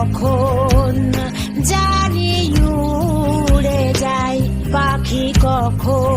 কখন জানি উড়ে যায় পাখি কখন?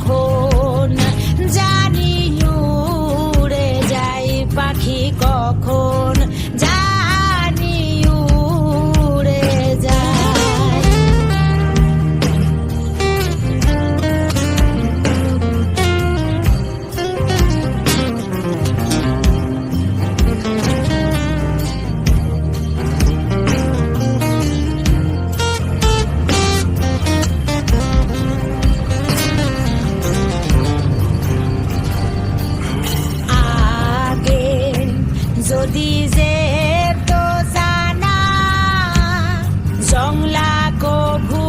come. যদি যে কভু